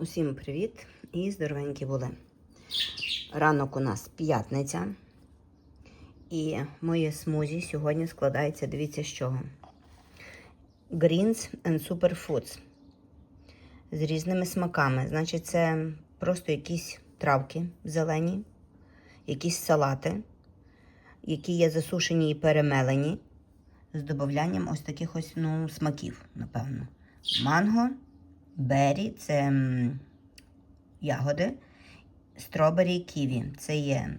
Усім привіт і здоровенькі були. Ранок у нас п'ятниця. І моє смузі сьогодні складається, дивіться з чого. Greens and Superfoods. З різними смаками. Значить, це просто якісь травки зелені, якісь салати, які є засушені і перемелені. З додаванням ось таких ось ну, смаків, напевно. Манго. Бері це ягоди, стробері ківі. Це є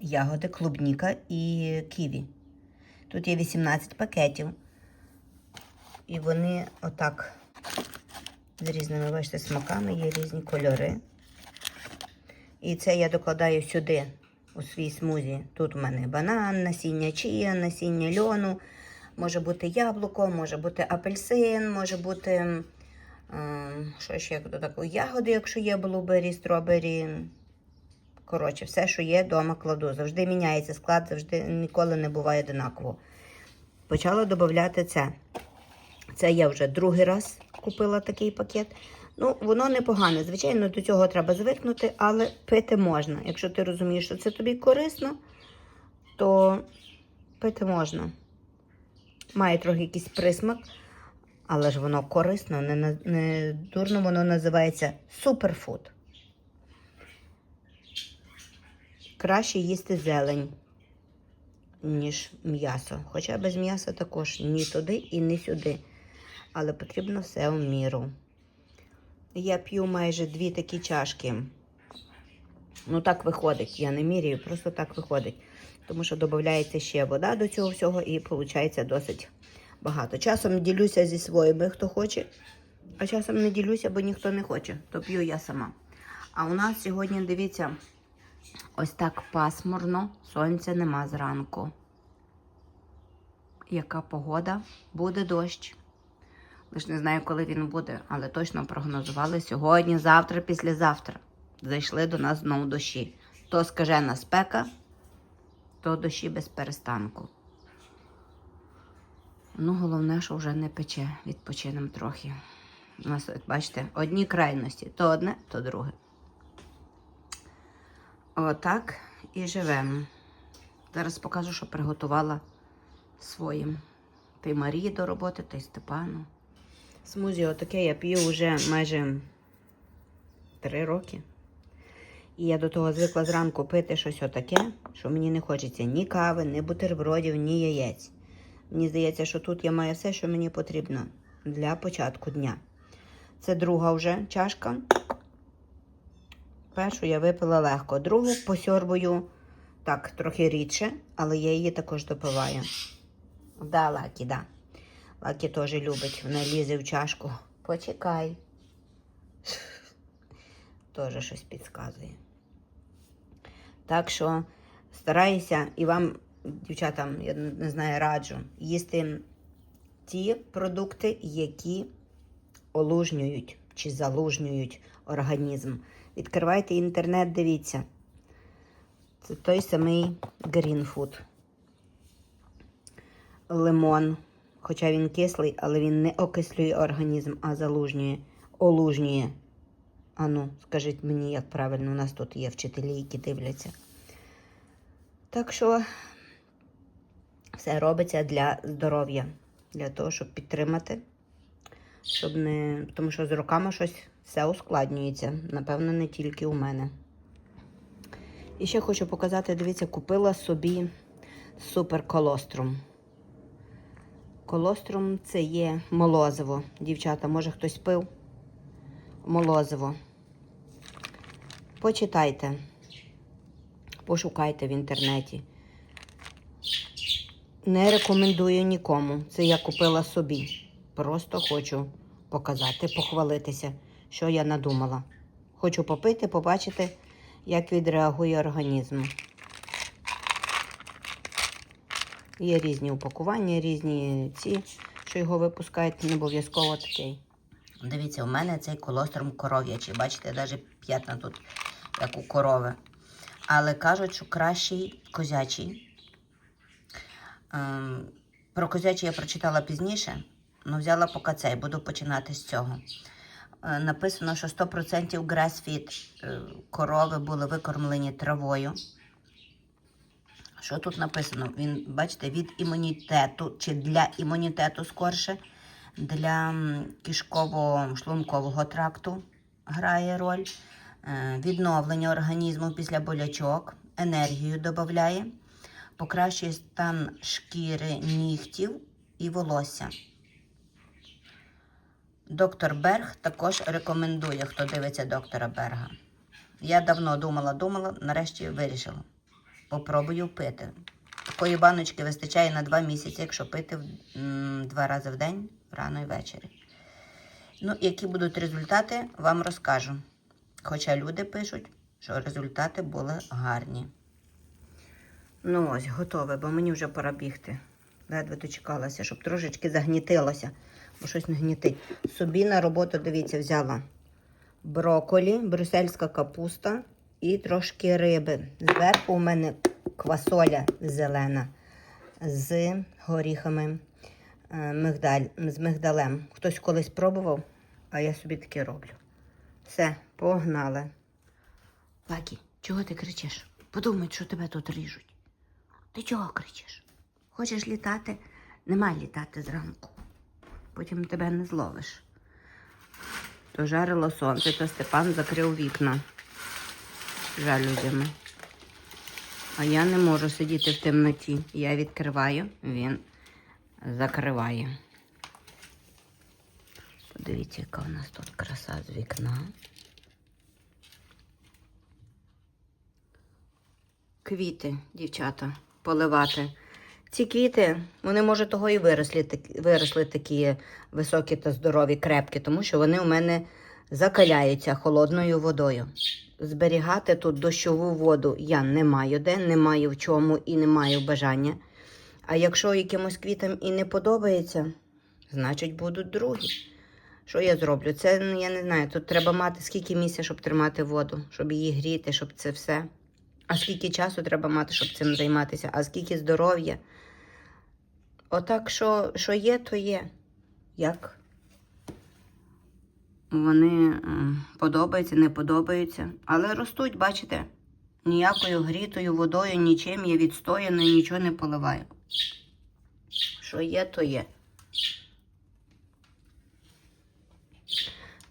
ягоди, клубніка і ківі. Тут є 18 пакетів. І вони отак з різними, бачите, смаками, є різні кольори. І це я докладаю сюди, у свій смузі. Тут у мене банан, насіння чия, насіння льону. Може бути яблуко, може бути апельсин, може бути що ще то ягоди, якщо є блубері, стробері. Коротше, все, що є, вдома кладу. Завжди міняється склад, завжди ніколи не буває одинаково. Почала додати це. Це я вже другий раз купила такий пакет. Ну, воно непогане. Звичайно, до цього треба звикнути, але пити можна. Якщо ти розумієш, що це тобі корисно, то пити можна. Має трохи якийсь присмак, але ж воно корисно, не, не дурно воно називається суперфуд. Краще їсти зелень, ніж м'ясо. Хоча без м'яса також ні туди і ні сюди. Але потрібно все в міру. Я п'ю майже дві такі чашки. Ну, так виходить. Я не міряю, просто так виходить. Тому що додається ще вода до цього всього і виходить досить багато. Часом ділюся зі своїми, хто хоче, а часом не ділюся, бо ніхто не хоче, то п'ю я сама. А у нас сьогодні, дивіться, ось так пасмурно, сонця нема зранку. Яка погода? Буде дощ. Лиш не знаю, коли він буде, але точно прогнозували сьогодні, завтра, післязавтра. Зайшли до нас знову дощі. То скажена спека, то дощі без перестанку. Ну, головне, що вже не пече, відпочинемо трохи. У нас, бачите, одні крайності: то одне, то друге. Отак і живемо. Зараз покажу, що приготувала своїм. Та й Марії до роботи, та й Степану. Смузі отаке я п'ю вже майже три роки. І я до того звикла зранку пити щось отаке, що мені не хочеться ні кави, ні бутербродів, ні яєць. Мені здається, що тут я маю все, що мені потрібно для початку дня. Це друга вже чашка. Першу я випила легко. Другу посьорбую так, трохи рідше, але я її також допиваю. Да, Лакі, да. Лакі теж любить, вона лізе в чашку. Почекай. Теж щось підказує. Так що стараюся і вам, дівчатам, я не знаю, раджу, їсти ті продукти, які олужнюють чи залужнюють організм. Відкривайте інтернет, дивіться. Це той самий Food. Лимон. Хоча він кислий, але він не окислює організм, а залужнює, олужнює. Ану, скажіть мені, як правильно, у нас тут є вчителі, які дивляться. Так що все робиться для здоров'я, для того, щоб підтримати, щоб не. Тому що з роками щось все ускладнюється. Напевно, не тільки у мене. І ще хочу показати, дивіться, купила собі супер колострум. Колострум це є молозиво. Дівчата, може хтось пив? Молозиво. Почитайте, пошукайте в інтернеті. Не рекомендую нікому. Це я купила собі. Просто хочу показати, похвалитися, що я надумала. Хочу попити, побачити, як відреагує організм. Є різні упакування, різні ці, що його випускають, не обов'язково такий. Дивіться, у мене цей колострум коров'ячий. Бачите, навіть п'ятна тут, як у корови. Але кажуть, що кращий козячий. Ем, про козячий я прочитала пізніше, але взяла поки цей, буду починати з цього. е, написано, що 100% grass-feed е, корови були викормлені травою. Що тут написано? Він, бачите, від імунітету чи для імунітету скорше, для кишково-шлункового тракту грає роль, е, відновлення організму після болячок, енергію додає, покращує стан шкіри, нігтів і волосся. Доктор Берг також рекомендує, хто дивиться доктора Берга. Я давно думала, думала, нарешті вирішила. Попробую пити. Такої баночки вистачає на два місяці, якщо пити два рази в день, рано і ввечері. Ну, які будуть результати, вам розкажу. Хоча люди пишуть, що результати були гарні. Ну ось, готове, бо мені вже пора бігти. Ледве дочекалася, щоб трошечки загнітилося, бо щось не гнітить. Собі на роботу, дивіться, взяла броколі, брюссельська капуста і трошки риби. Зверху у мене квасоля зелена з горіхами е, мигдаль, з мигдалем. Хтось колись пробував, а я собі таке роблю. Все, погнали. Пакі, чого ти кричиш? Подумай, що тебе тут ріжуть. Ти чого кричиш? Хочеш літати? Немає літати зранку. Потім тебе не зловиш. То жарило сонце, то Степан закрив вікна жалюзями. А я не можу сидіти в темноті. Я відкриваю, він закриває. Подивіться, яка у нас тут краса з вікна. Квіти, дівчата, поливати. Ці квіти, вони, може, того і виросли, виросли такі високі та здорові, крепкі, тому що вони у мене закаляються холодною водою. Зберігати тут дощову воду я не маю де, не маю в чому і не маю бажання. А якщо якимось квітам і не подобається, значить будуть другі. Що я зроблю? Це ну, я не знаю. Тут треба мати скільки місця, щоб тримати воду, щоб її гріти, щоб це все. А скільки часу треба мати, щоб цим займатися, а скільки здоров'я. Отак, що, що є, то є. Як вони е, подобаються, не подобаються. Але ростуть, бачите, ніякою грітою водою, нічим я відстояною, нічого не поливаю. Що є, то є.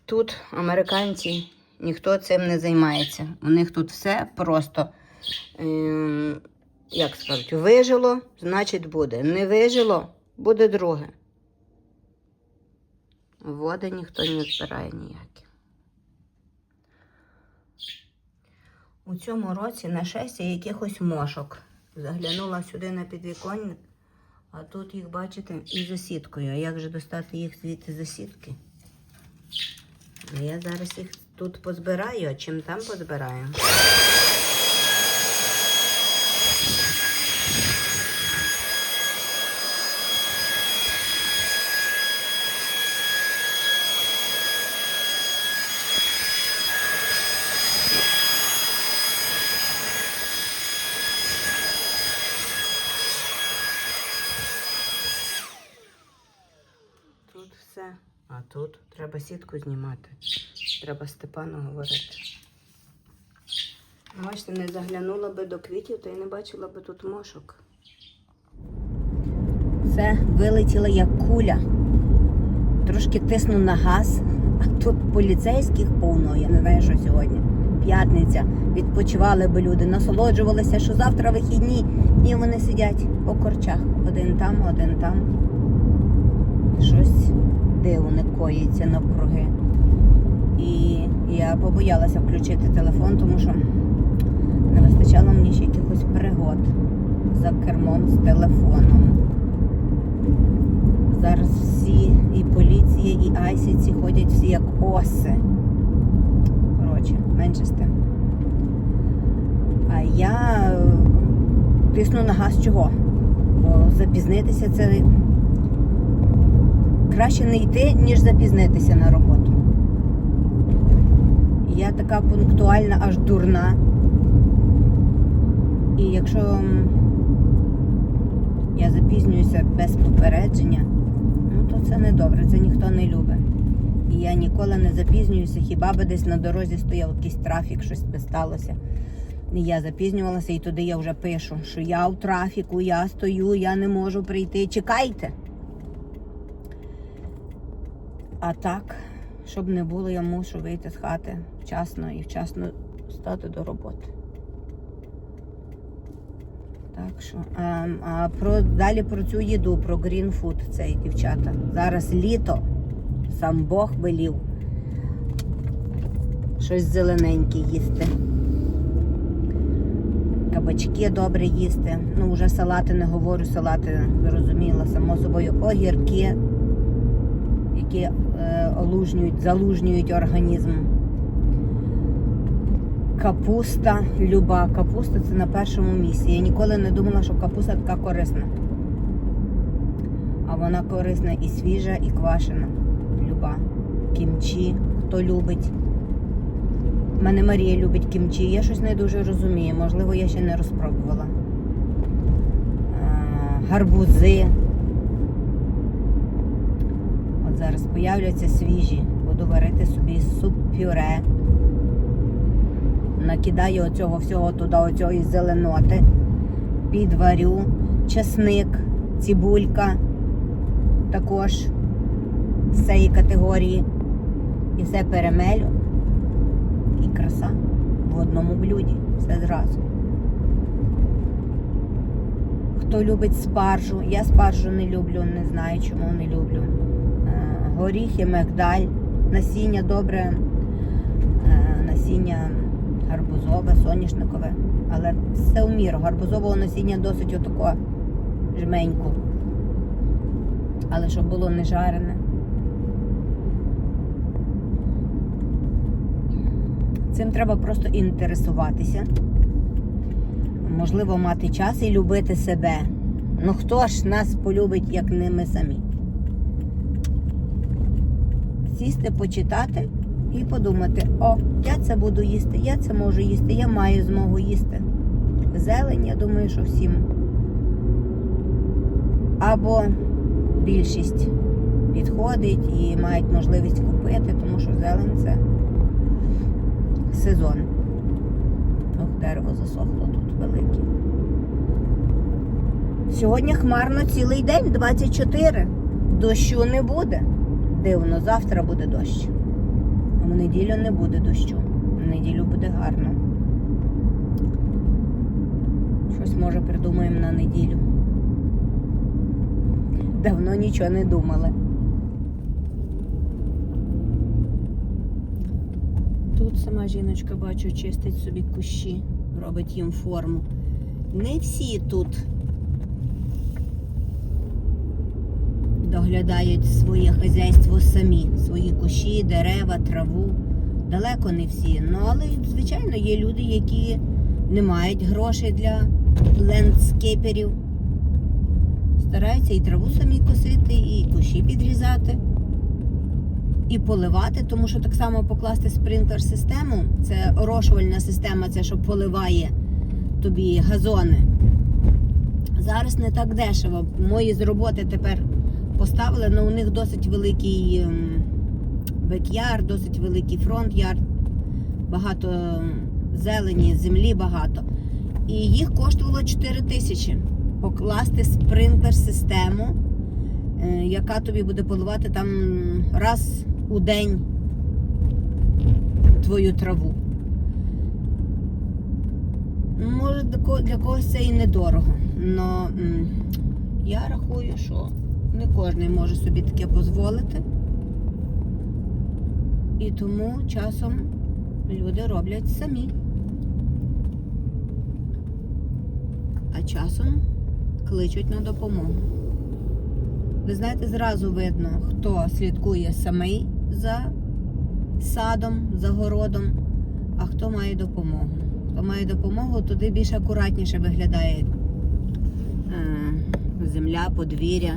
Тут американці ніхто цим не займається. У них тут все просто, ем, як скажуть, вижило, значить буде. Не вижило, буде друге. Води ніхто не збирає ніякі. У цьому році нашестя якихось мошок. Заглянула сюди на підвіконня, а тут їх, бачите, і за сіткою. А як же достати їх звідти за сітки? Я зараз їх тут позбираю, а чим там позбираю? Тут все. А тут треба знімати. Треба Степану говорити. Бачите, не заглянула би до квітів, то й не бачила би тут мошок. Все вилетіло як куля. Трошки тисну на газ, а тут поліцейських повно, я не знаю, що сьогодні. П'ятниця. Відпочивали би люди, насолоджувалися, що завтра вихідні. Ні, вони сидять по корчах. Один там, один там. Щось дивне коїться навкруги. І я побоялася включити телефон, тому що не вистачало мені ще якихось пригод за кермом з телефоном. Зараз всі, і поліція, і айсіці ходять всі як оси. Коротше, менше з тим. А я е, тисну на газ чого? Бо запізнитися це краще не йти, ніж запізнитися на роботу. Я така пунктуальна, аж дурна. І якщо я запізнююся без попередження, ну то це не добре, це ніхто не любить. І я ніколи не запізнююся, хіба би десь на дорозі стояв якийсь трафік, щось би сталося. І я запізнювалася, і туди я вже пишу, що я в трафіку, я стою, я не можу прийти. Чекайте. А так, щоб не було, я мушу вийти з хати вчасно і вчасно стати до роботи. Так що, а, а про, далі про цю їду, про Food, цей дівчата. Зараз літо, сам Бог велів щось зелененьке їсти. Кабачки добре їсти. Ну, вже салати не говорю, салати зрозуміла, само собою, огірки, які е, олужнюють, залужнюють організм. Капуста, люба капуста це на першому місці. Я ніколи не думала, що капуста така корисна. А вона корисна і свіжа, і квашена. Люба. Кімчі, хто любить. У мене Марія любить кімчі. Я щось не дуже розумію. Можливо, я ще не розпробувала. Гарбузи. От зараз появляться свіжі. Буду варити собі суп-пюре накидаю оцього всього туди, оцієї зеленоти, підварю, чесник, цибулька також з цієї категорії. І все перемелю. І краса в одному блюді. Все зразу. Хто любить спаржу, я спаржу не люблю, не знаю чому не люблю. Горіхи, мигдаль, насіння добре, е, насіння гарбузове, соняшникове. Але все в міру. Гарбузового насіння досить отако жменько. Але щоб було не жарене. Цим треба просто інтересуватися. Можливо, мати час і любити себе. Ну хто ж нас полюбить, як не ми самі? Сісти, почитати і подумати, о, я це буду їсти, я це можу їсти, я маю змогу їсти. Зелень, я думаю, що всім. Або більшість підходить і мають можливість купити, тому що зелень це сезон. Ох, дерево засохло тут велике. Сьогодні хмарно цілий день, 24. Дощу не буде. Дивно, завтра буде дощ. В неділю не буде дощу. В неділю буде гарно. Щось може придумаємо на неділю. Давно нічого не думали. Тут сама жіночка, бачу, чистить собі кущі, робить їм форму. Не всі тут доглядають своє хазяйство самі, свої кущі, дерева, траву. Далеко не всі. Ну, але, звичайно, є люди, які не мають грошей для лендскейперів. Стараються і траву самі косити, і кущі підрізати, і поливати, тому що так само покласти спринклер систему, це орошувальна система, це що поливає тобі газони. Зараз не так дешево. Мої з роботи тепер поставили, але у них досить великий бекяр, досить великий фронт-ярд, багато ем, зелені, землі багато. І їх коштувало 4 тисячі покласти спринклер систему, е, яка тобі буде поливати там раз у день твою траву. Може, для когось це і недорого, але я рахую, що не кожен може собі таке дозволити. І тому часом люди роблять самі. А часом кличуть на допомогу. Ви знаєте, зразу видно, хто слідкує самий за садом, за городом, а хто має допомогу. Хто має допомогу, туди більш акуратніше виглядає е, земля, подвір'я.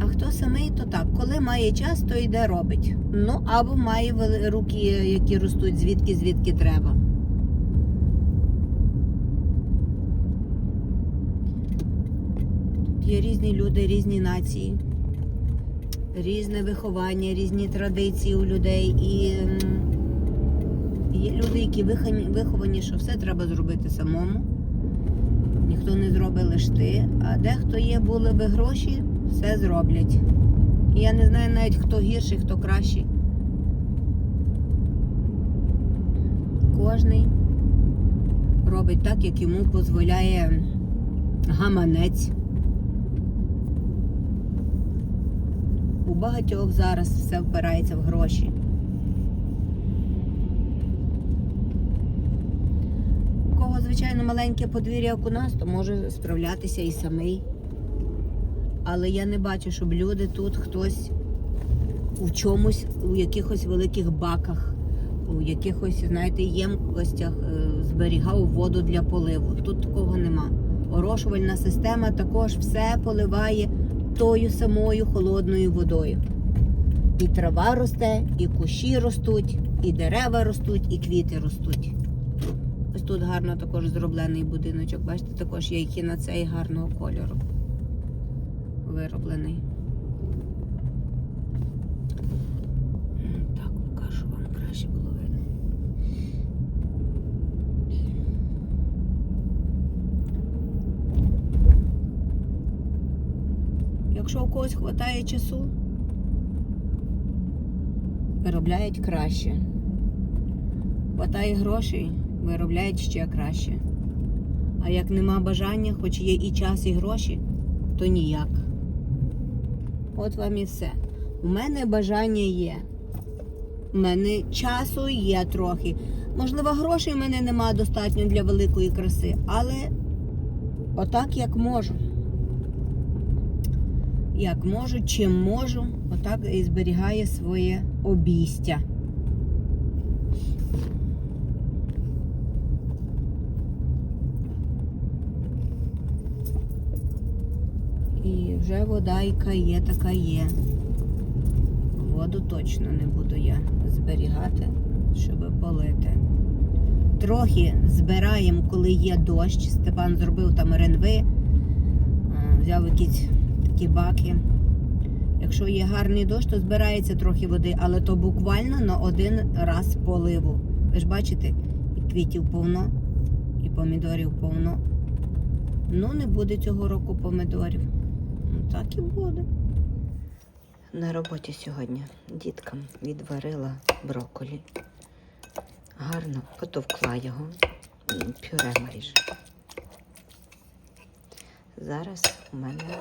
А хто самий, то так, коли має час, то йде робить. Ну, або має руки, які ростуть звідки, звідки треба. Тут є різні люди, різні нації. різне виховання, різні традиції у людей. І є люди, які виховані, що все треба зробити самому. Ніхто не зробить лиш ти. А дехто є, були би гроші, все зроблять. І я не знаю навіть хто гірший, хто кращий. Кожний робить так, як йому дозволяє гаманець. У багатьох зараз все впирається в гроші. У кого, звичайно, маленьке подвір'я, як у нас, то може справлятися і самий. Але я не бачу, щоб люди тут хтось у чомусь, у якихось великих баках, у якихось, знаєте, ємкостях е, зберігав воду для поливу. Тут такого нема. Орошувальна система також все поливає тою самою холодною водою. І трава росте, і кущі ростуть, і дерева ростуть, і квіти ростуть. Тут гарно також зроблений будиночок. Бачите, також є які на цей гарного кольору вироблений. Так, покажу вам краще було видно. Якщо у когось вистачає часу, виробляють краще. Хватає грошей, виробляють ще краще. А як нема бажання, хоч є і час, і гроші, то ніяк. От вам і все. У мене бажання є. У мене часу є трохи. Можливо, грошей в мене нема достатньо для великої краси, але отак як можу. Як можу, чим можу, отак і зберігає своє обійстя. І вже вода, яка є, така є. Воду точно не буду я зберігати, щоб полити. Трохи збираємо, коли є дощ. Степан зробив там ренви, взяв якісь такі баки. Якщо є гарний дощ, то збирається трохи води, але то буквально на один раз поливу. Ви ж бачите, і квітів повно, і помідорів повно. Ну, не буде цього року помідорів. Так і буде. На роботі сьогодні діткам відварила брокколі. Гарно потовкла його. Пюре майже. Зараз у мене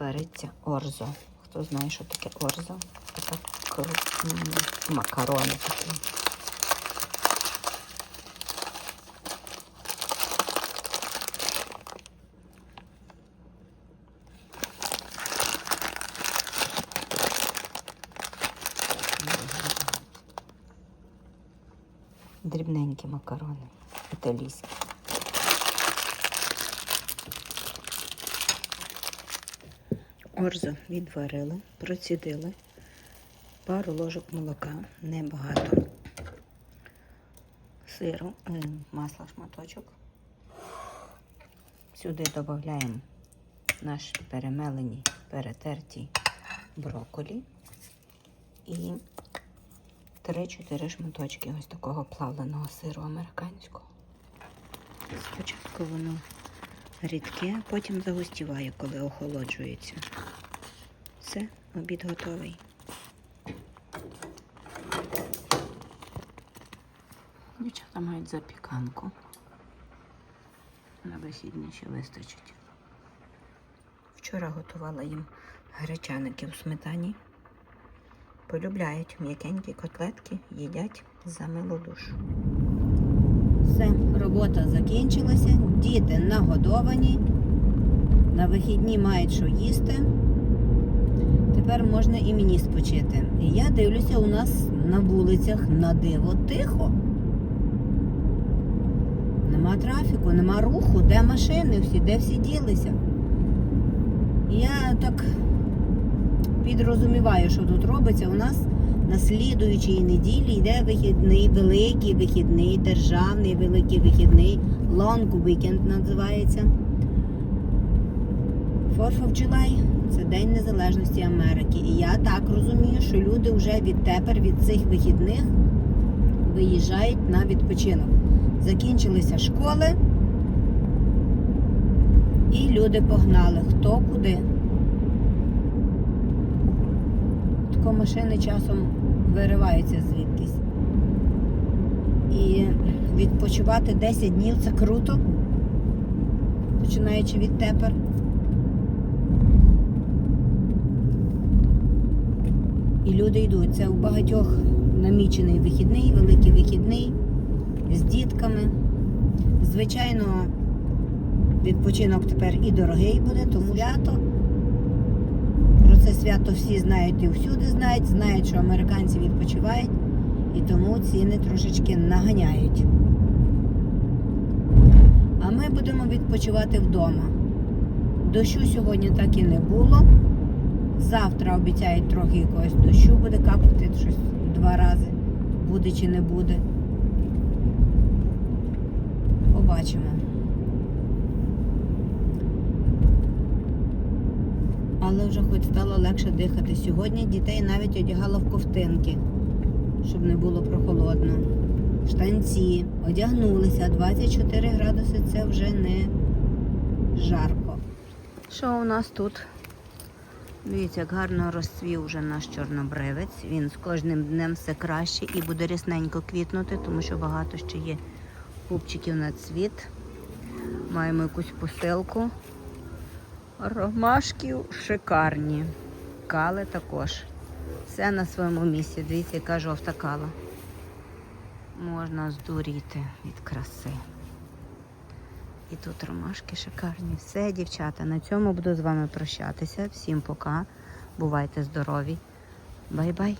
вариться орзо. Хто знає, що таке орзо? Кру- макарони такі. Макарони італійські. Орзо відварили, процідили. Пару ложок молока, небагато. Сиру, е, масла шматочок. Сюди додаємо наш перемелені, перетерті брокколі і 3-4 шматочки ось такого плавленого сиру американського. Спочатку воно рідке, потім загустіває, коли охолоджується. Все, обід готовий. Дівчата мають запіканку. На вихідні ще вистачить. Вчора готувала їм гречаники у сметані. Полюбляють м'якенькі котлетки, їдять за милу душу. Все, робота закінчилася, діти нагодовані, на вихідні мають що їсти. Тепер можна і мені спочити. І я дивлюся, у нас на вулицях на диво тихо. Нема трафіку, нема руху, де машини всі, де всі ділися. Я так підрозуміваю, що тут робиться. У нас на слідуючій неділі йде вихідний, великий вихідний, державний великий вихідний, long weekend називається. 4th of July це День Незалежності Америки. І я так розумію, що люди вже відтепер від цих вихідних виїжджають на відпочинок. Закінчилися школи, і люди погнали хто куди. Тако машини часом вириваються звідкись. І відпочивати 10 днів це круто, починаючи відтепер. І люди йдуть. Це у багатьох намічений вихідний, великий вихідний з дітками. Звичайно, відпочинок тепер і дорогий буде, тому свято. Це свято всі знають і всюди знають, знають, що американці відпочивають, і тому ціни трошечки наганяють. А ми будемо відпочивати вдома. Дощу сьогодні так і не було. Завтра обіцяють трохи якогось дощу, буде капати щось два рази. Буде чи не буде. Побачимо. Але вже хоч стало легше дихати. Сьогодні дітей навіть одягала в ковтинки, щоб не було прохолодно. Штанці, одягнулися, 24 градуси це вже не жарко. Що у нас тут? Дивіться, як гарно розцвів уже наш чорнобривець. Він з кожним днем все краще і буде рясненько квітнути, тому що багато ще є пупчиків на цвіт. Маємо якусь посилку. Ромашків шикарні. Кали також. Все на своєму місці. Дивіться, яка жовта кала. Можна здуріти від краси. І тут ромашки шикарні. Все, дівчата, на цьому буду з вами прощатися. Всім пока. Бувайте здорові. Бай-бай.